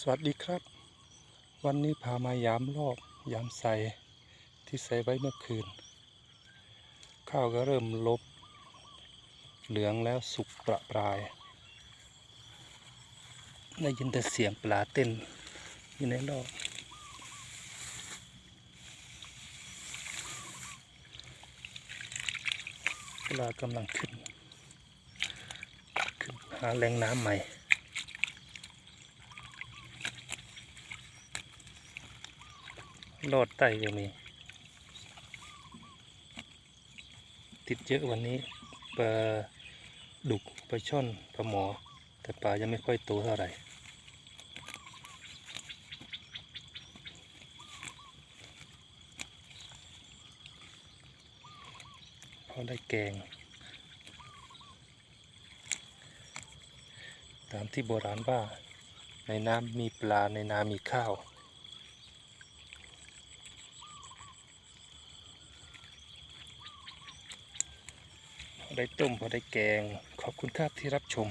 สวัสดีครับ วันนี้พามายามรอบยามใส่ที่ใส่ไว้เมื่อคืน ข้าวก็เริ่มลบ เหลืองแล้วสุกประปราย ได้ยินแต่เสียงปลาเต้นอยู่ในรอบปลากำลังขึ้น ขึ้นหาแหล่งน้ำใหม่ โลดไตก็มี ติดเยอะวันนี้ปลาดุกปลาช่อนปลาหมอ แต่ปลายังไม่ค่อยโตเท่าไหร่พอได้แกง ตามที่โบราณว่า ในน้ำมีปลาในนามีข้าว ได้ต้มพอได้แกง ขอบคุณครับที่รับชม